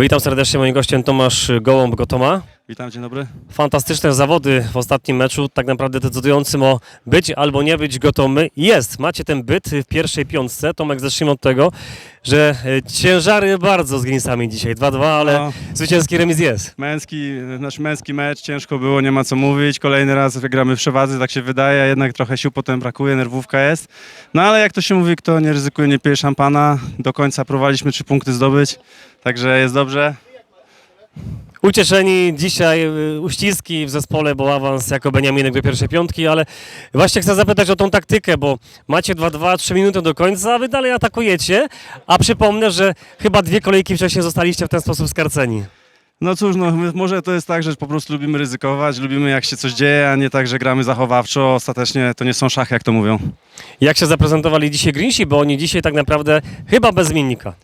Witam serdecznie, moim gościem Tomasz Gołąb Gotoma. Witam, dzień dobry. Fantastyczne zawody w ostatnim meczu, tak naprawdę decydującym o być albo nie być gotomy. Jest, macie ten byt w pierwszej piątce. Tomek, zacznijmy od tego, że e, ciężary bardzo z Grinsami dzisiaj. 2-2, ale No. zwycięski remis jest. Męski, nasz męski mecz, ciężko było, nie ma co mówić. Kolejny raz gramy w przewadze, tak się wydaje, a jednak trochę sił potem brakuje, nerwówka jest. No ale jak to się mówi, kto nie ryzykuje, nie pije szampana. Do końca próbowaliśmy trzy punkty zdobyć, także jest dobrze. Ucieszeni dzisiaj y, uściski w zespole, bo awans jako Beniaminek do pierwszej piątki, ale właśnie chcę zapytać o tą taktykę, bo macie 2-2, 3 minuty do końca, a wy dalej atakujecie, a przypomnę, że chyba dwie kolejki wcześniej zostaliście w ten sposób skarceni. No cóż, no, my- może to jest tak, że po prostu lubimy ryzykować, lubimy jak się coś dzieje, a nie tak, że gramy zachowawczo. Ostatecznie to nie są szachy, jak to mówią. Jak się zaprezentowali dzisiaj Greensi, bo oni dzisiaj tak naprawdę chyba bez zmiennika.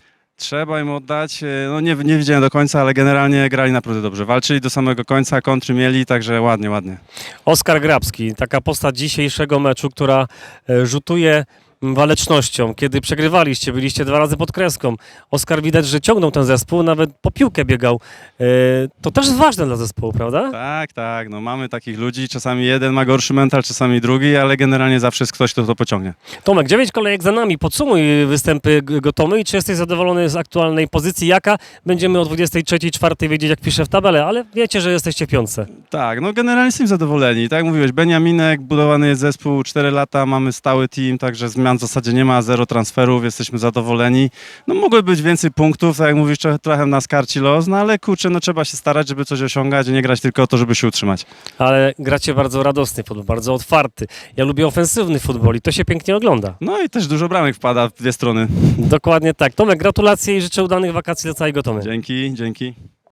Trzeba im oddać. e, No nie, nie widziałem do końca, ale generalnie grali naprawdę dobrze. Walczyli do samego końca, kontry mieli, także ładnie, ładnie. Oskar Grabski, taka postać dzisiejszego meczu, która e, rzutuje walecznością. Kiedy przegrywaliście, byliście dwa razy pod kreską. Oskar widać, że ciągnął ten zespół, nawet po piłkę biegał. E, To też jest ważne dla zespołu, prawda? Tak, tak, no mamy takich ludzi, czasami jeden ma gorszy mental, czasami drugi, ale generalnie zawsze jest ktoś, kto to pociągnie. Tomek, dziewięć kolejek za nami. Podsumuj występy G- Gotomy i czy jesteś zadowolony z aktualnej pozycji? Jaka? Będziemy o 23, 4 wiedzieć, jak piszę w tabelę, ale wiecie, że jesteście w piątce. Tak, no generalnie jesteśmy zadowoleni. Tak jak mówiłeś, Beniaminek, budowany jest zespół 4 lata, mamy stały team, także zmian w zasadzie nie ma, zero transferów, jesteśmy zadowoleni. No mogły być więcej punktów, tak jak mówisz, trochę, nas karci los, no ale kurczę, no trzeba się starać, żeby coś osiągać i nie grać tylko o to, żeby się utrzymać. Ale gracie bardzo radosny futbol, bardzo otwarty. Ja lubię ofensywny futbol i to się pięknie ogląda. No i też dużo bramek wpada w dwie strony. Dokładnie tak. Tomek, gratulacje i życzę udanych wakacji dla całej Gotomy. Dzięki, dzięki.